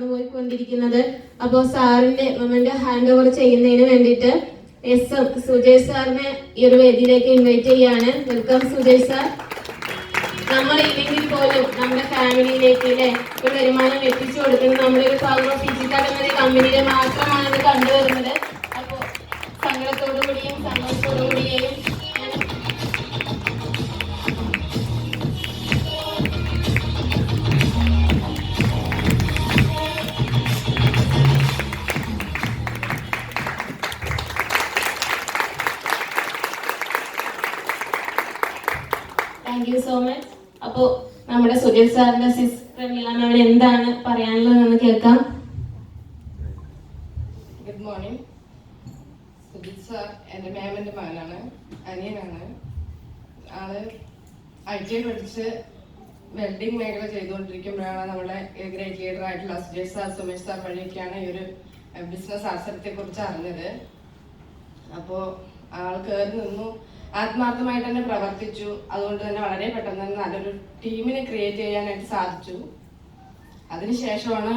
പോയിക്കൊണ്ടിരിക്കുന്നത്. അപ്പോൾ സാറിന്റെ മമ്മന്റെ ഹാൻഡ് ഓവർ ചെയ്യുന്നതിന് വേണ്ടിയിട്ട് എസ് എം സുജയ് സാറിനെ ഈ ഒരു വേദിയിലേക്ക് ഇൻവൈറ്റ് ചെയ്യാണ്. Welcome Sujay sir. നമ്മൾ ഇല്ലെങ്കിൽ പോലും നമ്മുടെ ഫാമിലിയിലേക്ക് അല്ലെ ഒരു വരുമാനം എത്തിച്ചു കൊടുക്കുന്നത് നമ്മുടെ ഒരു പവർ ഓഫ് ഡിജിറ്റൽ എന്ന കമ്പനിയിലെ മാത്രമാണ് ഇത് കണ്ടുവരുന്നത്. അപ്പോൾ സങ്കടത്തോടു കൂടിയും സന്തോഷത്തോടു കൂടിയും താങ്ക് യു സോ മച്ച് അപ്പോ നമ്മുടെ സുജിത് സാറിന്റെ സിസ് പ്രമീള എന്താണ് പറയാനുള്ളതെന്ന് കേൾക്കാം. ഗുഡ് മോർണിംഗ് സുജിത് സാർ എന്റെ മാമിന്റെ മകനാണ് അനിയനാണ്. ആൾ ഐ ടി ഐ പഠിച്ച് വെൽഡിംഗ് മേഖല ചെയ്തുകൊണ്ടിരിക്കുമ്പോഴാണ് നമ്മുടെ ഗ്രേറ്റ് ലീഡർ ആയിട്ടുള്ള സുജയ് സാർ സുമേഷ് സാർ വഴിയൊക്കെയാണ് ഈ ഒരു ബിസിനസ് അവസരത്തെ കുറിച്ച് അറിഞ്ഞത്. അപ്പോൾ ആൾ കയറി നിന്നു. ആത്മാർത്ഥമായിട്ട് തന്നെ പ്രവർത്തിച്ചു. അതുകൊണ്ട് തന്നെ വളരെ പെട്ടെന്ന് തന്നെ നല്ലൊരു ടീമിനെ ക്രിയേറ്റ് ചെയ്യാനായിട്ട് സാധിച്ചു. അതിനുശേഷമാണ്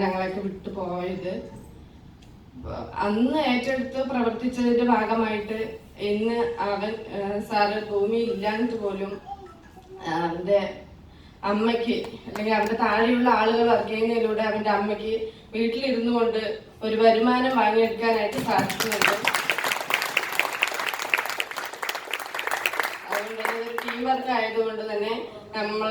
ഞങ്ങളൊക്കെ വിട്ടു പോയത്. അന്ന് ഏറ്റെടുത്ത് പ്രവർത്തിച്ചതിന്റെ ഭാഗമായിട്ട് ഇന്ന് അവൻ സാറ് ഭൂമിയിൽ ഇല്ലാഞ്ഞിട്ട് പോലും അവന്റെ അമ്മയ്ക്ക് അല്ലെങ്കിൽ അവന്റെ താഴെയുള്ള ആളുകൾ വർക്ക് അവന്റെ അമ്മയ്ക്ക് വീട്ടിലിരുന്നു കൊണ്ട് ഒരു വരുമാനം വാങ്ങിയെടുക്കാനായിട്ട് സാധിക്കുന്നുണ്ട് ടീം വർക്ക് ആയതുകൊണ്ട് തന്നെ നമ്മൾ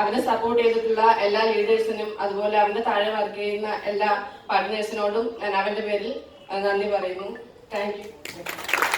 അവനെ സപ്പോർട്ട് ചെയ്തിട്ടുള്ള എല്ലാ ലീഡേഴ്സിനും അതുപോലെ അവന്റെ താഴെ വർക്ക് ചെയ്യുന്ന എല്ലാ പാർട്ട്നേഴ്സിനോടും ഞാൻ അവന്റെ പേരിൽ നന്ദി പറയുന്നു. Thank you